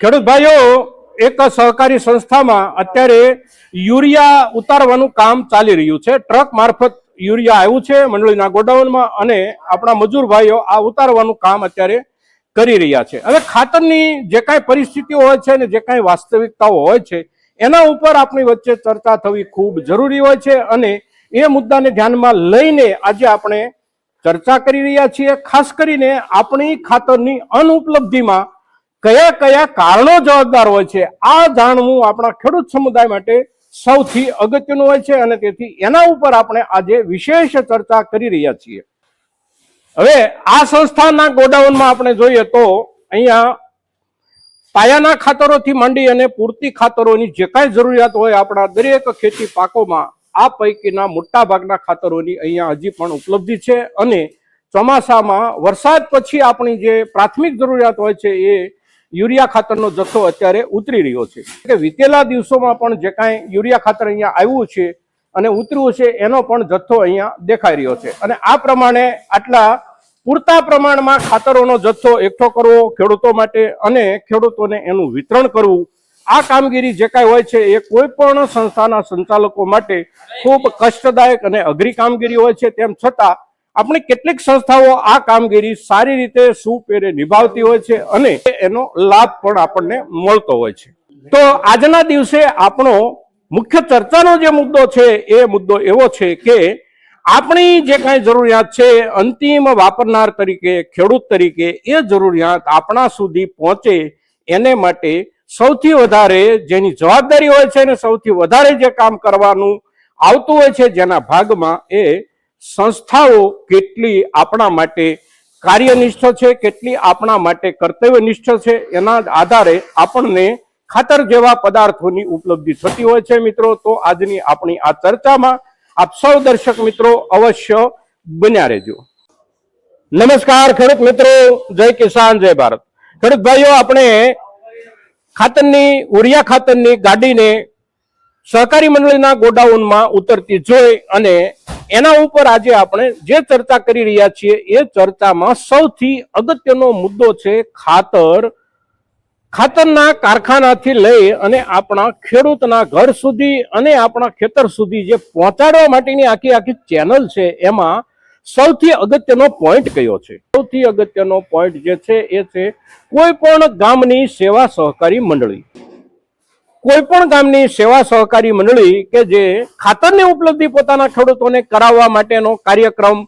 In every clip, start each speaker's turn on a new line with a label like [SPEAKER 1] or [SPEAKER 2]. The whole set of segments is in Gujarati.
[SPEAKER 1] ખેડૂત ભાઈઓ, એક સહકારી સંસ્થામાં અત્યારે યુરિયા ઉતારવાનું કામ ચાલી રહ્યું છે. ટ્રક મારફત યુરિયા આવ્યું છે મંડળીના ગોડાઉનમાં અને આપણા મજૂર ભાઈઓ આ ઉતારવાનું કામ અત્યારે કરી રહ્યા છે. હવે ખાતરની જે કાંઈ પરિસ્થિતિઓ હોય છે અને જે કાંઈ વાસ્તવિકતાઓ હોય છે, એના ઉપર આપણી વચ્ચે ચર્ચા થવી ખૂબ જરૂરી હોય છે અને એ મુદ્દાને ધ્યાનમાં લઈને આજે આપણે ચર્ચા કરી રહ્યા છીએ. ખાસ કરીને આપણી ખાતરની અનુપલબ્ધિમાં કયા કયા કારણો જવાબદાર હોય છે, આ જાણવું આપણા ખેડૂત સમુદાય માટે સૌથી અગત્યનું હોય છે અને તેથી એના ઉપર આપણે આજે વિશેષ ચર્ચા કરી રહ્યા છીએ. હવે આ સંસ્થાના ગોડાઉનમાં આપણે જોઈએ તો અહીંયા પાયાના ખાતરોથી માંડી અને પૂરતી ખાતરોની જે કાંઈ જરૂરિયાત હોય આપણા દરેક ખેતી પાકોમાં, આ પૈકીના મોટા ભાગના ખાતરોની અહીંયા હજી પણ ઉપલબ્ધિ છે અને ચોમાસામાં વરસાદ પછી આપણી જે પ્રાથમિક જરૂરિયાત હોય છે એ યુરિયા ખાતરનો જથ્થો અત્યારે ઉતરી રહ્યો છે. કે વીતેલા દિવસોમાં પણ જે કાંઈ યુરિયા ખાતર અહીંયા આવ્યું છે અને ઉતર્યું છે, એનો પણ જથ્થો અહીંયા દેખાઈ રહ્યો છે. અને આ પ્રમાણે આટલા પૂરતા પ્રમાણમાં ખાતરોનો જથ્થો એકઠો કરવો ખેડૂતો માટે અને ખેડૂતોને એનું વિતરણ કરવું, આ કામગીરી જે કાંઈ હોય છે એ કોઈ પણ સંસ્થાના સંચાલકો માટે ખૂબ કષ્ટદાયક અને અઘરી કામગીરી હોય છે. તેમ છતાં આપણી કેટલીક સંસ્થાઓ આ કામગીરી સારી રીતે સુપેરે નિભાવતી હોય છે અને એનો લાભ પણ આપણને મળતો હોય છે. તો આજના દિવસે આપણો મુખ્ય ચર્ચાનો જે મુદ્દો છે એ મુદ્દો એવો છે કે આપણી જે કાંઈ જરૂરિયાત છે, અંતિમ વાપરનાર તરીકે, ખેડૂત તરીકે એ જરૂરિયાત આપણા સુધી પહોંચે એને માટે સૌથી વધારે જેની જવાબદારી હોય છે અને સૌથી વધારે જે કામ કરવાનું આવતું હોય છે જેના ભાગમાં એ સંસ્થાઓ કેટલી આપણા માટે કાર્યનિષ્ઠ છે, કેટલી આપણા માટે કર્તવ્યનિષ્ઠ છે, એના આધારે આપણને ખાતર જેવા પદાર્થોની ઉપલબ્ધિ થતી હોય છે મિત્રો. તો આજની આપણી આ ચર્ચામાં આપ સૌ દર્શક મિત્રો અવશ્ય બન્યા રહેજો. નમસ્કાર ખેડૂત મિત્રો, જય કિસાન, જય ભારત. ખેડૂત ભાઈઓ, આપણે ખાતરની, ઉરિયા ખાતરની ગાડીને સહકારી મંડળીના ગોડાઉનમાં ઉતરતી જોઈ અને એના ઉપર આજે આપણે જે ચર્ચા કરી રહ્યા છીએ એ ચર્ચામાં સૌથી અગત્યનો મુદ્દો છે ખાતર. ખાતરના કારખાનાથી લઈ અને આપણા ખેડૂતના ઘર સુધી અને આપણા ખેતર સુધી જે પહોંચાડવા માટેની આખી આખી ચેનલ છે એમાં સૌથી અગત્યનો પોઈન્ટ કયો છે? સૌથી અગત્યનો પોઈન્ટ જે છે એ છે કોઈ પણ ગામની સેવા સહકારી મંડળી. કોઈ પણ ગામની સેવા સહકારી મંડળી કે જે ખાતરની ઉપલબ્ધિ પોતાના ખેડૂતોને કરાવવા માટેનો કાર્યક્રમ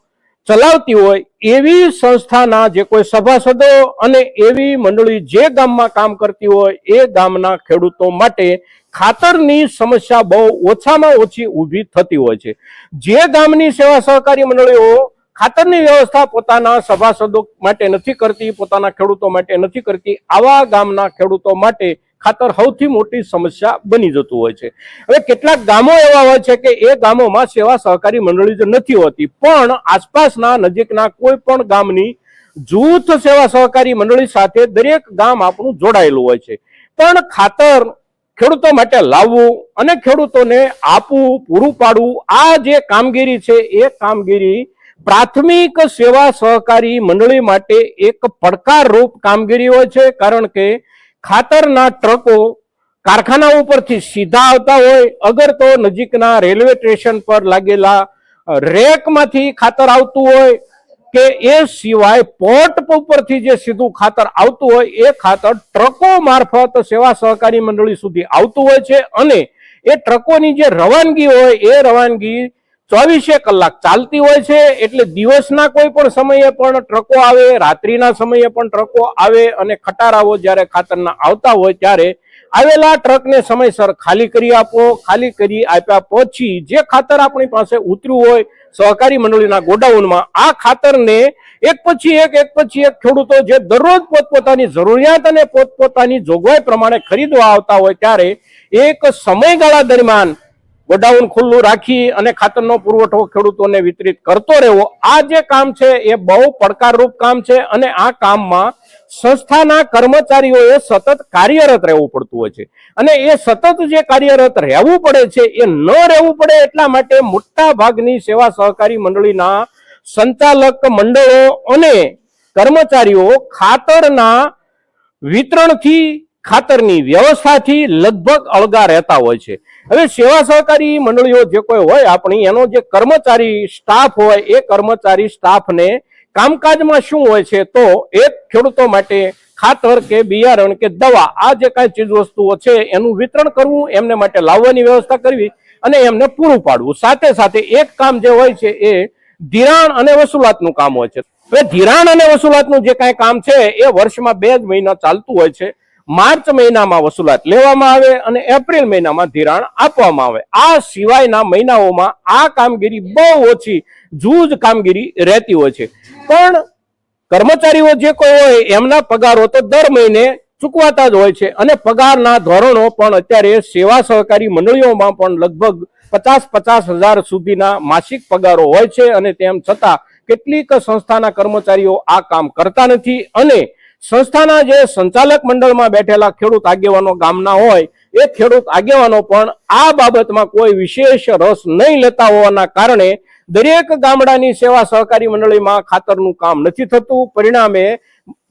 [SPEAKER 1] ચલાવતી હોય, એવી સંસ્થાના જે કોઈ સભાસદો અને એવી મંડળી જે ગામમાં કામ કરતી હોય, એ ગામના ખેડૂતો માટે ખાતરની સમસ્યા બહુ ઓછામાં ઓછી ઊભી થતી હોય છે. જે ગામની સેવા સહકારી મંડળીઓ ખાતરની વ્યવસ્થા પોતાના સભાસદો માટે નથી કરતી, પોતાના ખેડૂતો માટે નથી કરતી, આવા ગામના ખેડૂતો માટે ખાતર સૌથી મોટી સમસ્યા બની જતું હોય છે. હવે કેટલાક ગામો એવા હોય છે કે એ ગામોમાં સેવા સહકારી મંડળી જ નથી હોતી, પણ આસપાસના નજીકના કોઈ પણ ગામની જૂથ સેવા સહકારી મંડળી સાથે દરેક ગામ આપણું જોડાયેલું હોય છે. પણ ખાતર ખેડૂતો માટે લાવવું અને ખેડૂતોને આપવું, પૂરું પાડવું, આ જે કામગીરી છે, એ કામગીરી પ્રાથમિક સેવા સહકારી મંડળી માટે એક પડકારરૂપ કામગીરી હોય છે, કારણ કે ખાતરના ટ્રકો કારખાના ઉપરથી સીધા આવતા હોય, અગર તો નજીકના રેલવે સ્ટેશન પર લાગેલા રેકમાંથી ખાતર આવતું હોય કે એ સિવાય પોર્ટ ઉપરથી જે સીધું ખાતર આવતું હોય, એ ખાતર ટ્રકો મારફત સેવા સહકારી મંડળી સુધી આવતું હોય છે અને એ ટ્રકોની જે રવાનગી હોય, એ રવાનગી ચોવીસે કલાક ચાલતી હોય છે, એટલે દિવસના કોઈ પણ સમયે પણ ટ્રકો આવે, રાત્રિના સમયે પણ ટ્રકો આવે અને ખટારાઓ જ્યારે ખાતરના આવતા હોય ત્યારે આવેલા ટ્રકને સમયસર ખાલી કરી આપો, ખાલી કરી આપ્યા પછી જે ખાતર આપણી પાસે ઉતર્યું હોય, સહકારી મંડળીના ગોડાઉનમાં, આ ખાતરને એક પછી એક એક પછી એક ખેડૂતો જે દરરોજ પોતપોતાની જરૂરિયાત અને પોતપોતાની જોગવાઈ પ્રમાણે ખરીદવા આવતા હોય ત્યારે એક સમયગાળા દરમિયાન ગોડાઉન ખુલ્લું રાખી અને ખાતરનો પુરવઠો ખેડૂતોને વિતરિત કરતો રહેવો. આ જે કામ છે એ બહુ પડકારરૂપ કામ છે અને આ કામમાં સંસ્થાના કર્મચારીઓએ સતત કાર્યરત રહેવું પડતું હોય છે. અને એ સતત જે કાર્યરત રહેવું પડે છે એ ન રહેવું પડે એટલા માટે મોટા ભાગની સેવા સહકારી મંડળીના સંચાલક મંડળો અને કર્મચારીઓ ખાતરના વિતરણથી ખાતરની વ્યવસ્થાથી લગભગ અળગા રહેતા હોય છે. હવે સેવા સહકારી મંડળીઓ જે કોઈ હોય આપણી, એનો જે કર્મચારી સ્ટાફ હોય, એ કર્મચારી સ્ટાફને કામકાજમાં શું હોય છે, તો એક ખેડૂતો માટે ખાતર કે બિયારણ કે દવા, આ જે કાંઈ ચીજ વસ્તુઓ છે, એનું વિતરણ કરવું, એમને માટે લાવવાની વ્યવસ્થા કરવી અને એમને પૂરું પાડવું. સાથે સાથે એક કામ જે હોય છે, એ ધિરાણ અને વસૂલાતનું કામ હોય છે. હવે ધિરાણ અને વસૂલાતનું જે કાંઈ કામ છે, એ વર્ષમાં બે જ મહિના ચાલતું હોય છે. માર્ચ મહિનામાં વસૂલાત લેવામાં આવે અને એપ્રિલ મહિનામાં ધિરાણ આપવામાં આવે. આ સિવાયના મહિનાઓમાં આ કામગીરી બહુ ઓછી, જૂજ કામગીરી રહેતી હોય છે. પણ કર્મચારીઓ જે કોઈ હોય, એમના પગારો તો દર મહિને ચૂકવાતા જ હોય છે અને પગારના ધોરણો પણ અત્યારે સેવા સહકારી મંડળીઓમાં પણ લગભગ પચાસ પચાસ હજાર સુધીના માસિક પગારો હોય છે અને તેમ છતાં કેટલીક સંસ્થાના કર્મચારીઓ આ કામ કરતા નથી અને સંસ્થાના જે સંચાલક મંડળમાં બેઠેલા ખેડૂત આગેવાનો ગામના હોય, એ ખેડૂત આગેવાનો પણ આ બાબતમાં કોઈ વિશેષ રસ નહીં લેતા હોવાના કારણે દરેક ગામડાની સેવા સહકારી મંડળીમાં ખાતરનું કામ નથી થતું. પરિણામે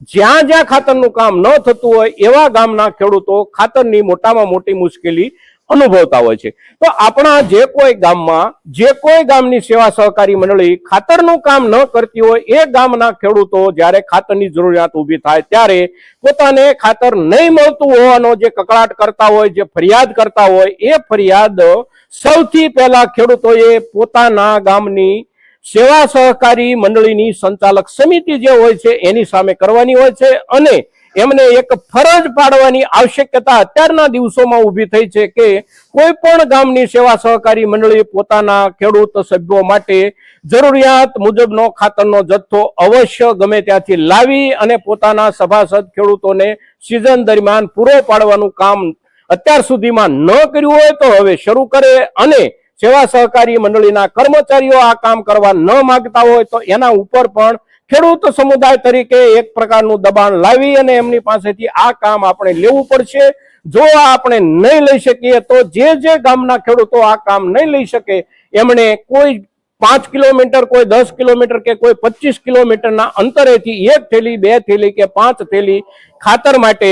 [SPEAKER 1] જ્યાં જ્યાં ખાતરનું કામ ન થતું હોય એવા ગામના ખેડૂતો ખાતરની મોટામાં મોટી મુશ્કેલી અનુભવતા હોય છે. તો આપણા જે કોઈ ગામમાં, જે કોઈ ગામની સેવા સહકારી મંડળી ખાતરનું કામ ન કરતી હોય, એ ગામના ખેડૂતો જ્યારે ખાતરની જરૂરિયાત ઊભી થાય ત્યારે પોતાને ખાતર નહીં મળતું હોવાનો જે કકળાટ કરતા હોય, જે ફરિયાદ કરતા હોય, એ ફરિયાદ સૌથી પહેલા ખેડૂતોએ પોતાના ગામની સેવા સહકારી મંડળીની સંચાલક સમિતિ જે હોય છે, એની સામે કરવાની હોય છે અને એમને એક ફરજ પાડવાની આવશ્યકતા અત્યારના દિવસોમાં ઊભી થઈ છે કે કોઈ પણ ગામની સેવા સહકારી મંડળી પોતાના ખેડૂત સભ્યો માટે જરૂરિયાત મુજબનો ખાતરનો જથ્થો અવશ્ય ગમે ત્યાંથી લાવી અને પોતાના સભાસદ ખેડૂતોને સિઝન દરમિયાન પૂરો પાડવાનું કામ અત્યાર સુધીમાં ન કર્યું હોય તો હવે શરૂ કરે અને સેવા સહકારી મંડળીના કર્મચારીઓ આ કામ કરવા ન માંગતા હોય તો એના ઉપર પણ ખેડૂત સમુદાય તરીકે એક પ્રકારનું દબાણ લાવી અને એમની પાસેથી આ કામ આપણે લેવું પડશે. જો આપણે નહીં લઈ શકીએ, તો જે જે ગામના ખેડૂતો આ કામ નહીં લઈ શકે, એમણે કોઈ પાંચ કિલોમીટર, કોઈ દસ કિલોમીટર કે કોઈ પચીસ કિલોમીટરના અંતરેથી એક થેલી, બે થેલી કે પાંચ થેલી ખાતર માટે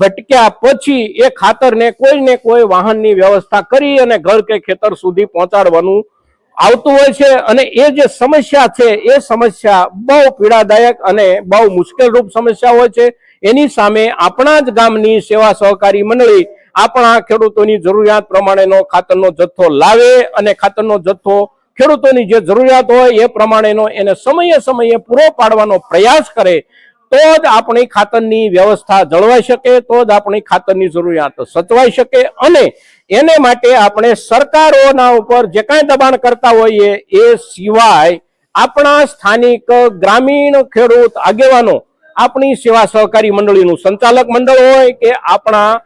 [SPEAKER 1] ભટક્યા પછી એ ખાતરને કોઈ ને કોઈ વાહનની વ્યવસ્થા કરી અને ઘર કે ખેતર સુધી પહોંચાડવાનું આવતું હોય છે અને એ જે સમસ્યા છે, એ સમસ્યા બહુ પીડાદાયક અને બહુ મુશ્કેલ રૂપ સમસ્યા હોય છે. એની સામે આપણા જ ગામની સેવા સહકારી મંડળી આપણા ખેડૂતોની જરૂરિયાત પ્રમાણેનો ખાતરનો જથ્થો લાવે અને ખાતરનો જથ્થો ખેડૂતોની જે જરૂરિયાત હોય એ પ્રમાણેનો એને સમયે સમયે પૂરો પાડવાનો પ્રયાસ કરે, તો જ આપણી ખાતરની વ્યવસ્થા જળવાઈ શકે, તો જ આપણી ખાતરની જરૂરિયાત સચવાઈ શકે અને એને માટે આપણે સરકારોના ઉપર જે કાંઈ દબાણ કરતા હોઈએ એ સિવાય આપણા સ્થાનિક ગ્રામીણ ખેડૂત આગેવાનો, આપણી સેવા સહકારી મંડળીનું સંચાલક મંડળ હોય કે આપણા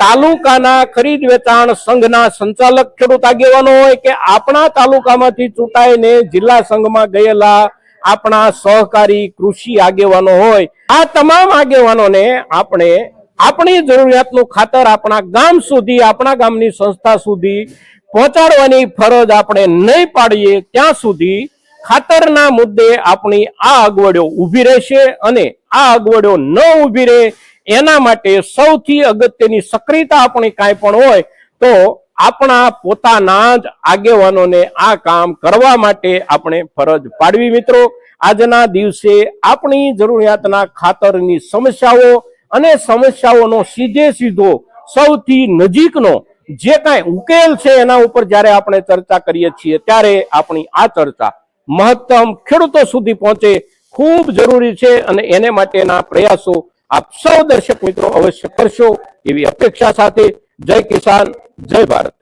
[SPEAKER 1] તાલુકાના ખરીદ વેચાણ સંઘના સંચાલક ખેડૂત આગેવાનો હોય કે આપણા તાલુકામાંથી ચૂંટાઈને જિલ્લા સંઘમાં ગયેલા આપણા સહકારી કૃષિ આગેવાનો હોય, આ તમામ આગેવાનોને આપણે આપણી જરૂરિયાતનું ખાતર આપણા ગામ સુધી, આપણા ગામની સંસ્થા સુધી પહોંચાડવાની ફરજ આપણે નહીં પાડીએ ત્યાં સુધી ખાતરના મુદ્દે આપણી આ અગવડો ઊભી રહેશે અને આ અગવડો ન ઊભી રહે એના માટે સૌથી અગત્યની સક્રિયતા આપણી કાંઈ પણ હોય તો આપણા પોતાના જ આગેવાનોને આ કામ કરવા માટે આપણે ફરજ પાડવી મિત્રો. આજના દિવસે આપણી જરૂરિયાતના ખાતરની સમસ્યાઓ અને સમસ્યાઓનો સીધે સીધો સૌથી નજીકનો જે કાંઈ ઉકેલ છે એના ઉપર જ્યારે આપણે ચર્ચા કરીએ છીએ, ત્યારે આપણી આ ચર્ચા મહત્તમ ખેડૂતો સુધી પહોંચે ખૂબ જરૂરી છે અને એને માટેના પ્રયાસો આપ સૌ દર્શક મિત્રો અવશ્ય કરશો એવી અપેક્ષા સાથે જય કિસાન, જય ભારત.